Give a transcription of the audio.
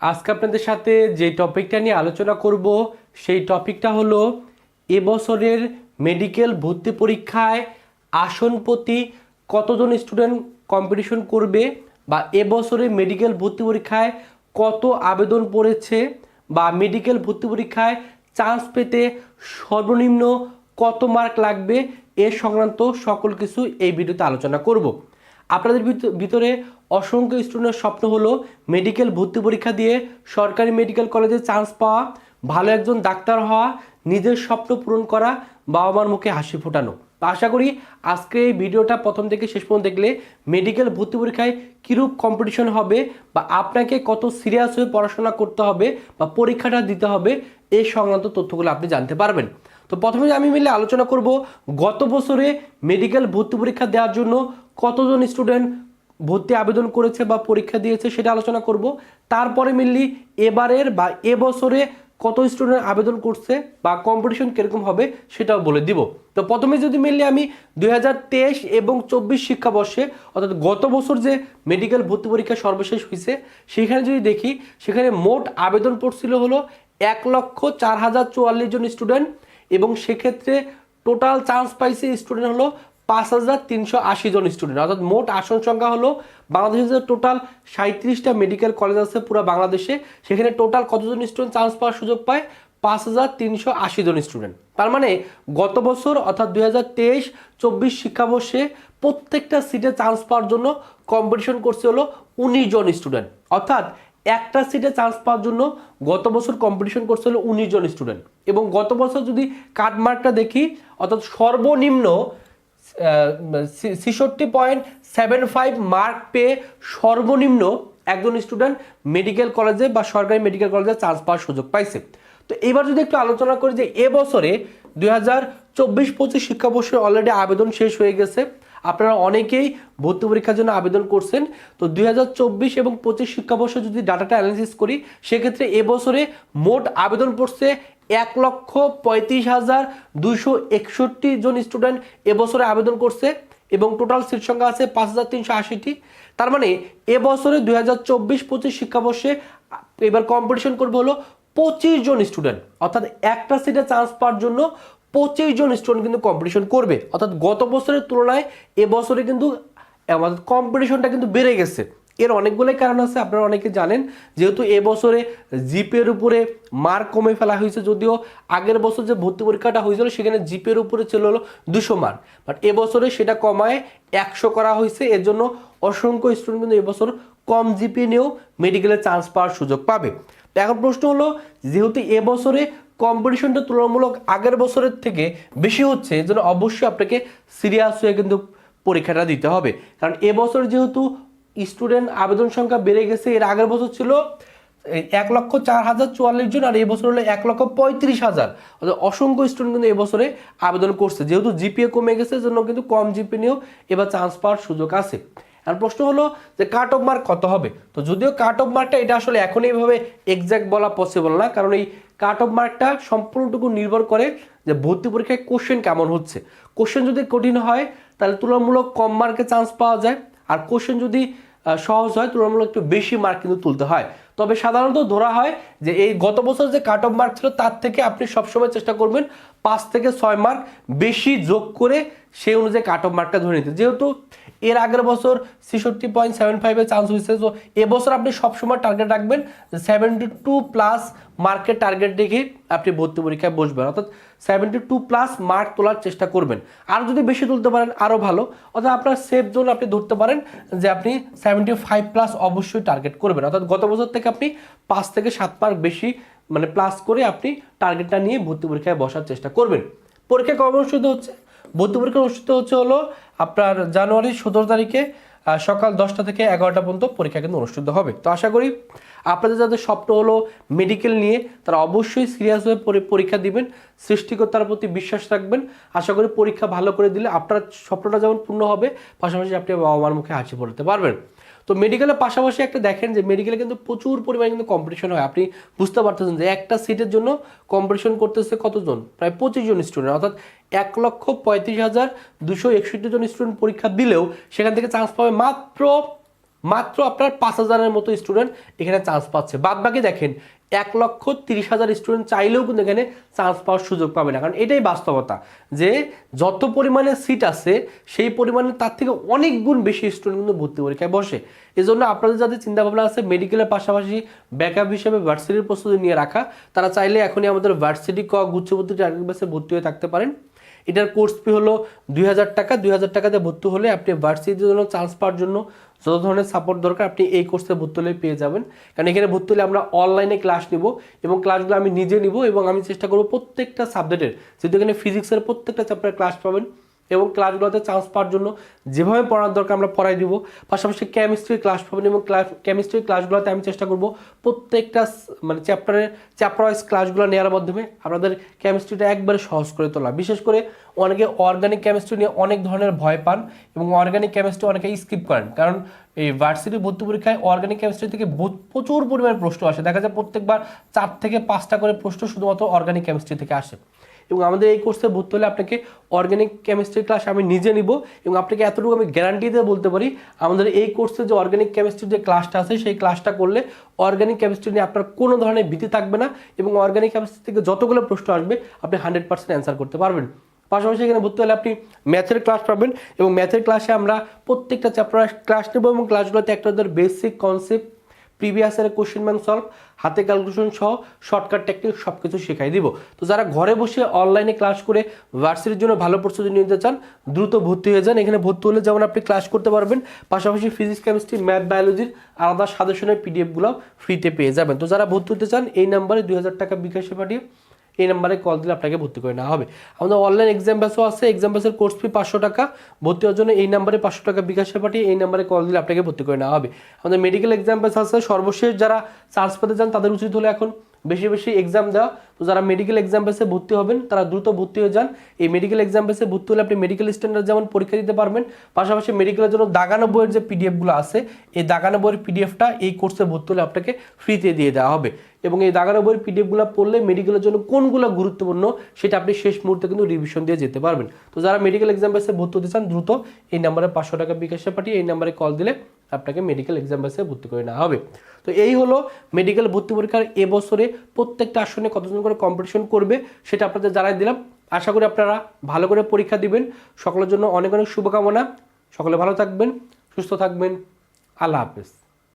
আজকে আপনাদের সাথে যে টপিকটা নিয়ে আলোচনা করব, সেই টপিকটা হলো এবছরের মেডিকেল ভর্তি পরীক্ষায় আসন প্রতি কতজন স্টুডেন্ট কম্পিটিশন করবে বা এবছরে মেডিকেল ভর্তি পরীক্ষায় কত আবেদন পড়েছে বা মেডিকেল ভর্তি পরীক্ষায় চান্স পেতে সর্বনিম্ন কত মার্ক লাগবে, এ সংক্রান্ত সকল কিছু এই ভিডিওতে আলোচনা করব। আপনাদের ভিত- ভিতরে অসংখ্য স্টুডেন্টের স্বপ্ন হলো মেডিকেল ভর্তি পরীক্ষা দিয়ে সরকারি মেডিকেল কলেজে চান্স পাওয়া, ভালো একজন ডাক্তার হওয়া, নিজের স্বপ্ন পূরণ করা বাবা মার মুখে হাসি ফোটানো। আশা করি আজকে এই ভিডিওটা প্রথম থেকে শেষ পর্যন্ত দেখলে মেডিকেল ভর্তি পরীক্ষায় কীরূপ কম্পিটিশন হবে বা আপনাকে কত সিরিয়াস হয়ে পড়াশোনা করতে হবে বা পরীক্ষাটা দিতে হবে এই সংক্রান্ত তথ্যগুলো আপনি জানতে পারবেন। তো প্রথমে আমি মিলে আলোচনা করব, গত বছরে মেডিকেল ভর্তি পরীক্ষা দেওয়ার জন্য কতজন স্টুডেন্ট ভর্তি আবেদন করেছে বা পরীক্ষা দিয়েছে সেটা আলোচনা করব। তারপরে মিললি এবারের বা এবছরে কত স্টুডেন্ট আবেদন করছে বা কম্পিটিশন কীরকম হবে সেটাও বলে দিব। তো প্রথমে যদি মিললে আমি দু হাজার তেইশ এবং চব্বিশ শিক্ষাবর্ষে অর্থাৎ গত বছর যে মেডিকেল ভর্তি পরীক্ষা সর্বশেষ হয়েছে, সেখানে যদি দেখি, সেখানে মোট আবেদন পড়ছিল হলো এক লক্ষ চার হাজার চুয়াল্লিশ জন স্টুডেন্ট এবং সেক্ষেত্রে টোটাল চান্স পাইছে স্টুডেন্ট হলো পাঁচ হাজার তিনশো আশি জন স্টুডেন্ট অর্থাৎ মোট আসন সংখ্যা হলো বাংলাদেশে যে টোটাল সাঁত্রিশটা মেডিকেল কলেজ আছে পুরো বাংলাদেশে। সেখানে টোটাল কতজন স্টুডেন্ট চান্স পাওয়ার সুযোগ পায়? পাঁচ হাজার তিনশো আশি জন স্টুডেন্ট তার মানে গত বছর অর্থাৎ দুই হাজার তেইশ, চব্বিশ শিক্ষাবর্ষে প্রত্যেকটা সিটে চান্স পাওয়ার জন্য কম্পিটিশন করছে হলো উনিশ জন স্টুডেন্ট অর্থাৎ একটা সিটে চান্স পাওয়ার জন্য গত বছর কম্পিটিশন করছিল উনিশ জন স্টুডেন্ট এবং গত বছর যদি কাট মার্কটা দেখি, অর্থাৎ সর্বনিম্ন ছেষট্টি পয়েন্ট সেভেন ফাইভ মার্ক পেয়ে সর্বনিম্ন একজন স্টুডেন্ট মেডিকেল কলেজে বা সরকারি মেডিকেল কলেজে চান্স পাওয়ার সুযোগ পাইছে। তো এবার যদি একটু আলোচনা করি যে এবছরে দুই হাজার চব্বিশ পঁচিশ শিক্ষাবর্ষে অলরেডি আবেদন শেষ হয়ে গেছে। আপনারা অনেকেই ভর্তি পরীক্ষার জন্য আবেদন করছেন। তো দুই হাজার চব্বিশ এবং পঁচিশ শিক্ষাবর্ষে যদি ডাটাটা অ্যানালিসিস করি, সেক্ষেত্রে এবছরে মোট আবেদন পড়ছে এক লক্ষ পঁয়ত্রিশ হাজার দুইশো একষট্টি জন স্টুডেন্ট এবছরে আবেদন করছে এবং টোটাল সিট সংখ্যা আছে পাঁচ হাজার তিনশো আশিটি। তার মানে এবছরে দুই হাজার চব্বিশ পঁচিশ শিক্ষাবর্ষে এবার কম্পিটিশন করবে হলো পঁচিশ জন স্টুডেন্ট অর্থাৎ একটা সিটে চান্স পাওয়ার জন্য পঁচিশ জন স্টুডেন্ট কিন্তু কম্পিটিশন করবে। অর্থাৎ গত বছরের তুলনায় এবছরে কিন্তু আমাদের কম্পিটিশনটা কিন্তু বেড়ে গেছে। এর অনেকগুলোই কারণ আছে, আপনারা অনেকে জানেন। যেহেতু এবছরে জিপের উপরে মার্ক কমে ফেলা হয়েছে, যদিও আগের বছর যে ভর্তি পরীক্ষাটা হয়েছিল, সেখানে জিপের উপরে ছিল হলো দুশো মার্ক বাট এবছরে সেটা কমায় একশো করা হয়েছে, এর জন্য অসংখ্য স্টুডেন্ট কিন্তু এবছর কম জিপি নিয়েও মেডিকেলে চান্স পাওয়ার সুযোগ পাবে। তো এখন প্রশ্ন হলো, যেহেতু এবছরে কম্পিটিশনটা তুলনামূলক আগের বছরের থেকে বেশি হচ্ছে, এর জন্য অবশ্যই আপনাকে সিরিয়াস হয়ে কিন্তু পরীক্ষাটা দিতে হবে। কারণ এবছর যেহেতু স্টুডেন্ট আবেদন সংখ্যা বেড়ে গেছে। এর আগের বছর ছিল এক লক্ষ চার হাজার চুয়াল্লিশ জন, আর এই বছর হলো এক লক্ষ পঁয়ত্রিশ হাজার। অর্থাৎ অসংখ্য স্টুডেন্ট কিন্তু এবছরে আবেদন করছে। যেহেতু জিপিএ কমে গেছে জন্য কিন্তু কম জিপি নিয়েও এবার চান্স পাওয়ার সুযোগ আছে। আর প্রশ্ন হলো যে কাট অফ মার্ক কত হবে? তো যদিও কাট অফ মার্কটা এটা আসলে এখন এইভাবে এক্স্যাক্ট বলা পসিবল না, কারণ এই কাট অফ মার্কটা সম্পূর্ণটুকু নির্ভর করে যে ভর্তি পরীক্ষায় কোশ্চেন কেমন হচ্ছে। কোশ্চেন যদি কঠিন হয়, তাহলে তুলনামূলক কম মার্কে চান্স পাওয়া যায়। আর কোশ্চেন যদি সহজ হয়, তুলনামূলক একটু বেশি মার্ক কিন্তু তুলতে হয়। তবে সাধারণত ধরা হয় যে এই গত বছর যে কাট অফ মার্ক ছিল, তার থেকে আপনি সবসময় চেষ্টা করবেন পাঁচ থেকে ছয় মার্ক বেশি যোগ করে সেই অনুযায়ী কাট অফ মার্কটা ধরে নিতে। যেহেতু এর আগের বছর ছেষট্টি পয়েন্ট সেভেন ফাইভে চান্স হয়েছে। তো এবছর আপনি সবসময় টার্গেট রাখবেন সেভেন্টি টু প্লাস মার্কের টার্গেট দেখে আপনি ভর্তি পরীক্ষায় বসবেন। অর্থাৎ সেভেন্টি টু প্লাস মার্ক তোলার চেষ্টা করবেন। আর যদি বেশি তুলতে পারেন আরও ভালো। অর্থাৎ আপনার সেফ জোন আপনি ধরতে পারেন যে আপনি সেভেন্টি ফাইভ প্লাস অবশ্যই টার্গেট করবেন। অর্থাৎ গত বছর থেকে আপনি পাঁচ থেকে সাত মার্ক বেশি মানে প্লাস করে আপনি টার্গেটটা নিয়ে ভর্তি পরীক্ষায় বসার চেষ্টা করবেন। পরীক্ষা অনুষ্ঠিত হচ্ছে ভর্তি পরীক্ষা অনুষ্ঠিত হচ্ছে হলো আপনার জানুয়ারি সতেরো তারিখে সকাল দশটা থেকে এগারোটা পর্যন্ত পরীক্ষা কিন্তু অনুষ্ঠিত হবে। তো আশা করি আপনাদের যাদের স্বপ্ন হলো মেডিকেল নিয়ে, তারা অবশ্যই সিরিয়াস হয়ে পরীক্ষা দিবেন, সৃষ্টিকর্তার প্রতি বিশ্বাস রাখবেন। আশা করি পরীক্ষা ভালো করে দিলে আপনার স্বপ্নটা যেমন পূর্ণ হবে, পাশাপাশি আপনি বাবা মার মুখে হাসি পড়তে পারবেন। তো মেডিকেলের পাশাপাশি একটা দেখেন যে মেডিকেলে কিন্তু প্রচুর পরিমাণে কিন্তু কম্পিটিশন হয়। আপনি বুঝতে পারতেছেন যে একটা সিটের জন্য কম্পিটিশন করতেছে কতজন? প্রায় পঁচিশ জন স্টুডেন্ট অর্থাৎ এক লক্ষ পঁয়ত্রিশ হাজার দুশো একষট্টি জন স্টুডেন্ট পরীক্ষা দিলেও সেখান থেকে চান্স পাবে মাত্র মাত্র আপনার পাঁচ হাজারের মতো স্টুডেন্ট এখানে চান্স পাচ্ছে। বাদ বাকি দেখেন এক লক্ষ তিরিশ হাজার স্টুডেন্ট চাইলেও কিন্তু এখানে চান্স পাওয়ার সুযোগ পাবে না। কারণ এটাই বাস্তবতা যে যত পরিমাণে সিট আছে, সেই পরিমাণে তার থেকে অনেক গুণ বেশি স্টুডেন্ট কিন্তু ভর্তি পরীক্ষায় বসে। এই জন্য আপনাদের যাদের চিন্তাভাবনা আছে মেডিকেলের পাশাপাশি ব্যাকআপ হিসেবে ভার্সিটির প্রস্তুতি নিয়ে রাখা, তারা চাইলে এখনই আমাদের ভার্সিটি ক গুচ্ছবর্তী টার্গেট বেসে ভর্তি হয়ে থাকতে পারেন। এটার কোর্স ফি হলো দুই হাজার টাকা। দুই হাজার টাকাতে ভর্তি হলে আপনি ভার্সিটির জন্য চান্স পাওয়ার জন্য যত ধরনের সাপোর্ট দরকার, আপনি এই কোর্সে ভর্তি পেয়ে যাবেন। কারণ এখানে ভর্তি হলে আমরা অনলাইনে ক্লাস নিব এবং ক্লাসগুলো আমি নিজে নিব এবং আমি চেষ্টা করব প্রত্যেকটা সাবজেক্টের যেহেতু এখানে ফিজিক্সের প্রত্যেকটা চ্যাপ্টার ক্লাস পাবেন এবং ক্লাসগুলোতে চান্স পাওয়ার জন্য যেভাবে পড়ার দরকার আমরা পড়াই দিব। পাশাপাশি কেমিস্ট্রির ক্লাস পাবেন এবং ক্লাস কেমিস্ট্রির ক্লাসগুলোতে আমি চেষ্টা করব প্রত্যেকটা মানে চ্যাপ্টারের চ্যাপ্টার ওয়াইজ ক্লাসগুলো নেওয়ার মাধ্যমে আপনাদের কেমিস্ট্রিটা একবারে সহজ করে তোলা। বিশেষ করে অনেকে অর্গানিক কেমিস্ট্রি নিয়ে অনেক ধরনের ভয় পান এবং অর্গানিক কেমিস্ট্রি অনেকে স্কিপ করেন। কারণ এই ভার্সিটি ভর্তি পরীক্ষায় অর্গানিক কেমিস্ট্রি থেকে প্রচুর পরিমাণে প্রশ্ন আসে। দেখা যায় প্রত্যেকবার চার থেকে পাঁচটা করে প্রশ্ন শুধুমাত্র অর্গানিক কেমিস্ট্রি থেকে আসে। এবং আমাদের এই কোর্সে ভর্তি হলে আপনাকে অর্গানিক কেমিস্ট্রি ক্লাস আমি নিজে নিব এবং আপনাকে এতটুকু আমি গ্যারান্টি দিয়ে বলতে পারি, আমাদের এই কোর্সে যে অর্গানিক কেমিস্ট্রির যে ক্লাসটা আছে, সেই ক্লাসটা করলে অর্গানিক কেমিস্ট্রি নিয়ে আপনার কোনো ধরনের ভীতি থাকবে না এবং অর্গানিক কেমিস্ট্রি থেকে যতগুলো প্রশ্ন আসবে, আপনি হান্ড্রেড পার্সেন্ট অ্যান্সার করতে পারবেন। পাশাপাশি এখানে ভর্তি হলে আপনি ম্যাথের ক্লাস পাবেন এবং ম্যাথের ক্লাসে আমরা প্রত্যেকটা চ্যাপ্টার ক্লাস নেব এবং ক্লাসগুলোতে একটা বেসিক কনসেপ্ট প্রিভিয়াসের কোশ্চেন ব্যাংক সলভ হাতে ক্যালকুলেশন সহ শর্টকাট টেকনিক সব কিছু শেখাই দিব। তো যারা ঘরে বসে অনলাইনে ক্লাস করে ভার্সিটির জন্য ভালো প্রস্তুতি নিতে চান, দ্রুত ভর্তি হয়ে যান। এখানে ভর্তি হলে যেমন আপনি ক্লাস করতে পারবেন, পাশাপাশি ফিজিক্স কেমিস্ট্রি ম্যাথ বায়োলজির আলাদা সাজেশনের পিডিএফগুলো ফ্রিতে পেয়ে যাবেন। তো যারা ভর্তি হতে চান, এই নাম্বারে দুই হাজার টাকা বিকাশে পাঠিয়ে এই নাম্বারে কল দিলে আপনাকে ভর্তি করে নেওয়া হবে। আমাদের অনলাইন এক্সাম ব্যাসও আছে এক্সাম ব্যাসের কোর্স ফি পাঁচশো টাকা। ভর্তি হওয়ার জন্য এই নাম্বারে পাঁচশো টাকা বিকাশে পাঠিয়ে এই নাম্বারে কল দিলে আপনাকে ভর্তি করে নেওয়া হবে। আমাদের মেডিকেল এক্সাম ব্যাস আছে, সর্বশেষ যারা চার্জ পেতে চান তাদের উচিত হলে এখন বেশি বেশি এক্সাম দেওয়া। তো যারা মেডিকেল এক্সাম বেসে ভর্তি হবেন, তারা দ্রুত ভর্তি হয়ে যান। এই মেডিকেল এক্সাম বেসে ভর্তি হলে আপনি মেডিকেল স্ট্যান্ডার্ড যেমন পরীক্ষা দিতে পারবেন, পাশাপাশি মেডিকেলের জন্য দাগানো বইয়ের যে পিডিএফগুলো আছে, এই দাগানো বইয়ের পিডিএফটা এই কোর্সে ভর্তি হলে আপনাকে ফ্রিতে দিয়ে দেওয়া হবে। এবং এই দাগানো বইয়ের পিডিএফগুলো পড়লে মেডিকেলের জন্য কোনগুলো গুরুত্বপূর্ণ, সেটা আপনি শেষ মুহূর্তে কিন্তু রিভিশন দিয়ে যেতে পারবেন। তো যারা মেডিকেল এক্সাম বেসে ভর্তি হতে চান, দ্রুত এই নাম্বারে পাঁচশো টাকা বিকাশে পাঠিয়ে এই নাম্বারে কল দিলে আপনাকে মেডিকেল এক্সাম বেসে ভর্তি করে নেওয়া হবে। তো এই হলো মেডিকেল ভর্তি পরীক্ষার এবছরে প্রত্যেকটা আসনে কতজন করে কম্পিটিশন করবে সেটা আপনাদের জানাই দিলাম। আশা করি আপনারা ভালো করে পরীক্ষা দিবেন। সকলের জন্য অনেক অনেক শুভকামনা। সকলে ভালো থাকবেন, সুস্থ থাকবেন। আল্লাহ হাফেজ।